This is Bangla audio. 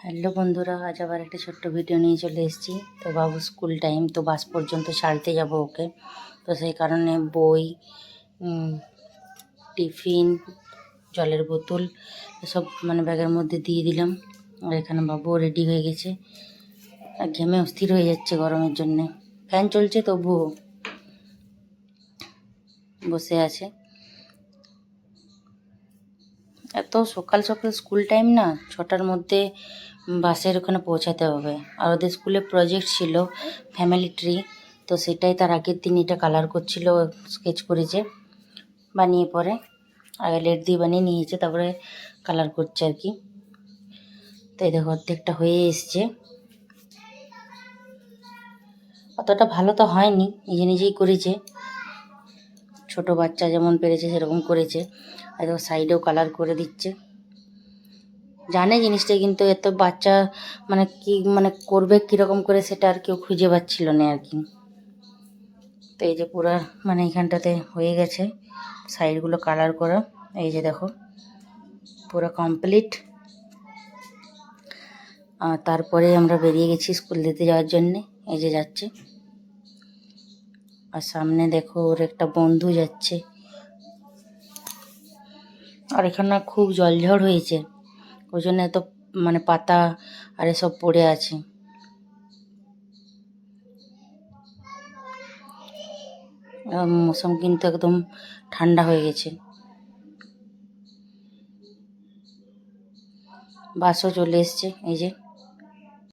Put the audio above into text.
হ্যালো বন্ধুরা, আজ আবার একটা ছোট্ট ভিডিও নিয়ে চলে এসেছি। তো বাবু স্কুল টাইম তো বাস পর্যন্ত ছাড়তে যাব ওকে। তো সেই কারণে বই টিফিন, জলের বোতল এসব মানে ব্যাগের মধ্যে দিয়ে দিলাম। আর এখানে বাবু রেডি হয়ে গেছে। আর ঘেমে অস্থির হয়ে যাচ্ছে গরমের জন্যে। ফ্যান চলছে তবুও বসে আছে। এত সকাল সকাল স্কুল টাইম না, ছটার মধ্যে বাসের ওখানে পৌঁছাতে হবে। আর ওদের স্কুলে প্রজেক্ট ছিল ফ্যামিলি ট্রি তো সেটাই তার আগের দিন এটা কালার করছিল স্কেচ করেছে, বানিয়ে পরে, আগে লেট দিয়ে বানিয়ে নিয়েছে, তারপরে কালার করছে আর কি। তো এই দেখো, অর্ধেকটা হয়ে এসছে। অতটা ভালো তো হয়নি, নিজে নিজেই করেছে। ছোট বাচ্চা যেমন পেরেছে সেরকম করেছে। দেখো সাইডেও কালার করে দিচ্ছে। জানে জিনিসটা কিন্তু এত বাচ্চা মানে কি মানে করবে কীরকম করে সেটা আর কেউ খুঁজে পাচ্ছিল না আর কি। তো এই যে পুরো মানে এখানটাতে হয়ে গেছে। সাইডগুলো কালার করা। এই যে দেখো, পুরো কমপ্লিট তারপরে আমরা বেরিয়ে গেছি স্কুল দিতে যাওয়ার জন্যে। এই যে যাচ্ছে। আর সামনে দেখো ওর একটা বন্ধু যাচ্ছে। আর এখানে খুব জলঝড় হয়েছে। ওই জন্য এত মানে পাতা আর এসব পড়ে আছে। মৌসুম কিন্তু একদম ঠান্ডা হয়ে গেছে। বাসও চলে এসছে, এই যে।